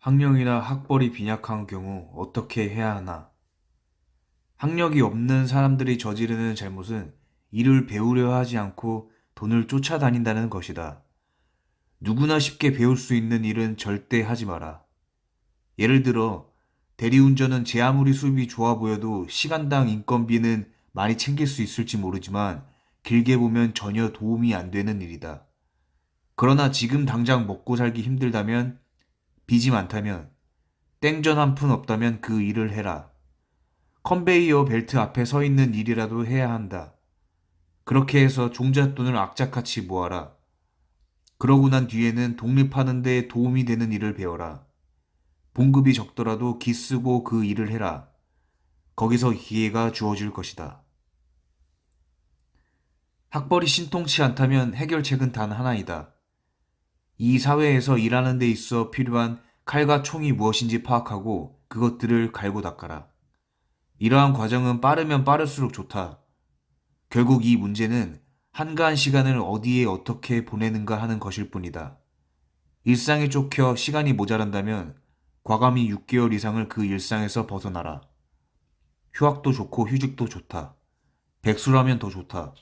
학력이나 학벌이 빈약한 경우 어떻게 해야 하나? 학력이 없는 사람들이 저지르는 잘못은 일을 배우려 하지 않고 돈을 쫓아다닌다는 것이다. 누구나 쉽게 배울 수 있는 일은 절대 하지 마라. 예를 들어, 대리운전은 제 아무리 수입이 좋아 보여도 시간당 인건비는 많이 챙길 수 있을지 모르지만 길게 보면 전혀 도움이 안 되는 일이다. 그러나 지금 당장 먹고 살기 힘들다면 빚이 많다면 땡전 한 푼 없다면 그 일을 해라. 컨베이어 벨트 앞에 서 있는 일이라도 해야 한다. 그렇게 해서 종잣돈을 악착같이 모아라. 그러고 난 뒤에는 독립하는 데 도움이 되는 일을 배워라. 봉급이 적더라도 기 쓰고 그 일을 해라. 거기서 기회가 주어질 것이다. 학벌이 신통치 않다면 해결책은 단 하나이다. 이 사회에서 일하는 데 있어 필요한 칼과 총이 무엇인지 파악하고 그것들을 갈고 닦아라. 이러한 과정은 빠르면 빠를수록 좋다. 결국 이 문제는 한가한 시간을 어디에 어떻게 보내는가 하는 것일 뿐이다. 일상에 쫓겨 시간이 모자란다면 과감히 6개월 이상을 그 일상에서 벗어나라. 휴학도 좋고 휴직도 좋다. 백수라면 더 좋다.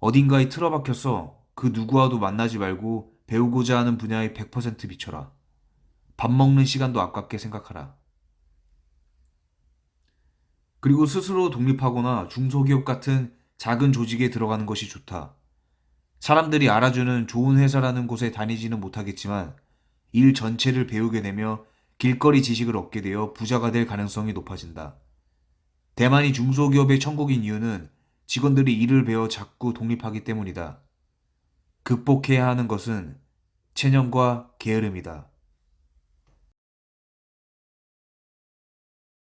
어딘가에 틀어박혀서 그 누구와도 만나지 말고 배우고자 하는 분야에 100% 비춰라. 밥 먹는 시간도 아깝게 생각하라. 그리고 스스로 독립하거나 중소기업 같은 작은 조직에 들어가는 것이 좋다. 사람들이 알아주는 좋은 회사라는 곳에 다니지는 못하겠지만 일 전체를 배우게 되며 길거리 지식을 얻게 되어 부자가 될 가능성이 높아진다. 대만이 중소기업의 천국인 이유는 직원들이 일을 배워 자꾸 독립하기 때문이다. 극복해야 하는 것은 체념과 게으름이다.